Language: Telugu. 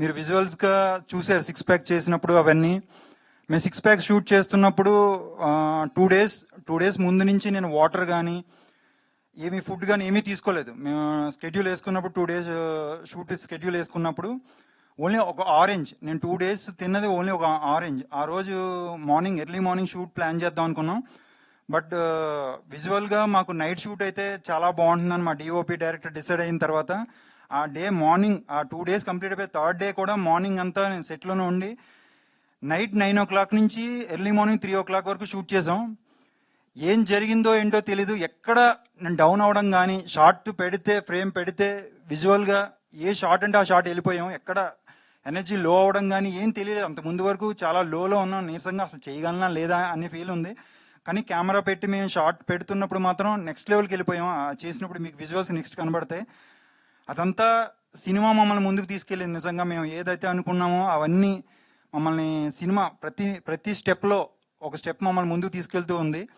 మీరు విజువల్స్గా చూసారు సిక్స్ ప్యాక్ చేసినప్పుడు అవన్నీ. మేము సిక్స్ ప్యాక్ షూట్ చేస్తున్నప్పుడు టూ డేస్ టూ డేస్ ముందు నుంచి నేను వాటర్ కానీ ఏమి ఫుడ్ కానీ ఏమీ తీసుకోలేదు. మేము స్కెడ్యూల్ వేసుకున్నప్పుడు టూ డేస్ షూట్ స్కెడ్యూల్ వేసుకున్నప్పుడు ఓన్లీ ఒక ఆరెంజ్ నేను టూ డేస్ తిన్నది ఓన్లీ ఒక ఆరెంజ్ ఆ రోజు morning early morning shoot plan చేద్దాం అనుకున్నాం. బట్ విజువల్గా మాకు నైట్ షూట్ అయితే చాలా బాగుంటుందని మా డిఓపి డైరెక్టర్ డిసైడ్ అయిన తర్వాత ఆ డే మార్నింగ్ ఆ టూ డేస్ కంప్లీట్ అయిపోయి థర్డ్ డే కూడా మార్నింగ్ అంతా నేను సెట్లోనే ఉండి నైట్ నైన్ ఓ క్లాక్ నుంచి early morning three o'clock వరకు షూట్ చేసాం ఏం జరిగిందో ఏంటో తెలీదు. ఎక్కడ నేను డౌన్ అవడం కానీ షార్ట్ పెడితే ఫ్రేమ్ పెడితే విజువల్గా ఏ షార్ట్ అంటే ఆ షార్ట్ వెళ్ళిపోయాం. ఎక్కడ ఎనర్జీ లో అవడం కానీ ఏం తెలియలేదు అంత ముందు వరకు చాలా లోలో ఉన్నాం. నీరసంగా అసలు చేయగలనా లేదా అనే ఫీల్ ఉంది. కానీ కెమెరా పెట్టి మేము షార్ట్ పెడుతున్నప్పుడు మాత్రం నెక్స్ట్ లెవెల్కి వెళ్ళిపోయాం. ఆ చేసినప్పుడు మీకు విజువల్స్ నెక్స్ట్ కనబడతాయి. అదంతా సినిమా మమ్మల్ని ముందుకు తీసుకెళ్ళింది. నిజంగా మేము ఏదైతే అనుకున్నామో అవన్నీ మమ్మల్ని సినిమా ప్రతి ప్రతి స్టెప్లో ఒక స్టెప్ మమ్మల్ని ముందుకు తీసుకెళ్తూ ఉంది.